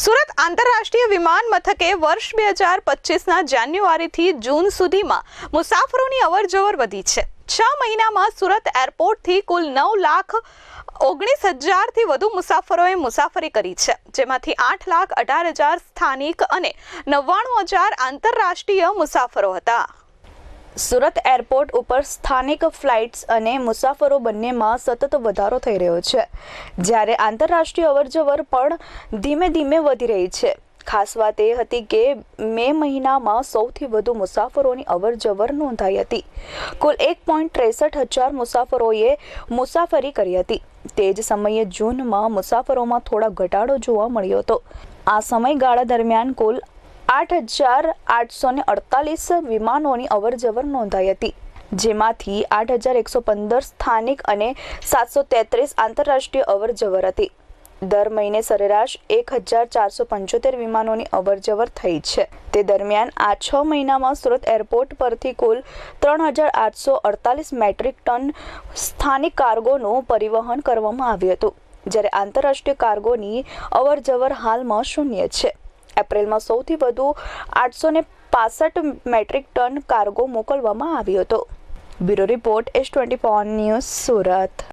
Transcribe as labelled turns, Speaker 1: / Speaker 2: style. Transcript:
Speaker 1: સુરત આંતરરાષ્ટ્રીય વિમાન મથકે વર્ષ બે હજાર પચીસના જાન્યુઆરીથી જૂન સુધીમાં મુસાફરોની અવરજવર વધી છે. છ મહિનામાં સુરત એરપોર્ટથી કુલ નવ લાખ ઓગણીસ હજારથી વધુ મુસાફરોએ મુસાફરી કરી છે, જેમાંથી આઠ લાખ અઢાર હજાર સ્થાનિક અને નવ્વાણું હજાર આંતરરાષ્ટ્રીય મુસાફરો હતા.
Speaker 2: સુરત એરપોર્ટ ઉપર સ્થાનિક ફ્લાઇટ્સ અને મુસાફરો બંનેમાં સતત વધારો થઈ રહ્યો છે. જ્યારે આંતરરાષ્ટ્રીય અવરજવર પણ ધીમે ધીમે વધી રહી છે. ખાસ વાત એ હતી કે મે મહિનામાં સૌથી વધુ મુસાફરોની અવરજવર નોંધાઈ હતી. કુલ એક પોઈન્ટ ત્રેસઠ હજાર મુસાફરોએ મુસાફરી કરી હતી. તે જ સમયે જૂનમાં મુસાફરોમાં થોડા ઘટાડો જોવા મળ્યો હતો. આ સમયગાળા દરમિયાન કુલ આઠ હજાર આઠસો ને અડતાલીસ વિમાનોની અવરજવર નોંધાઈ હતી, જેમાંથી આઠ હજાર એકસો પંદર સ્થાનિક અને સાતસો તેત્રીસ આંતરરાષ્ટ્રીય અવરજવર હતી. દર મહિને સરેરાશ એક હજાર ચારસો પંચોતેર વિમાનોની અવરજવર થઈ છે. તે દરમિયાન આ છ મહિનામાં સુરત એરપોર્ટ પરથી કુલ ત્રણ હજાર આઠસો અડતાલીસ મેટ્રિક ટન સ્થાનિક કાર્ગોનું પરિવહન કરવામાં આવ્યું હતું, જ્યારે આંતરરાષ્ટ્રીય કાર્ગોની અવરજવર હાલમાં શૂન્ય છે. એપ્રિલમાં સૌથી વધુ આઠસો ને પાસઠ મેટ્રિક ટન કાર્ગો મોકલવામાં આવ્યો હતો. Bureau report S twenty news Surat.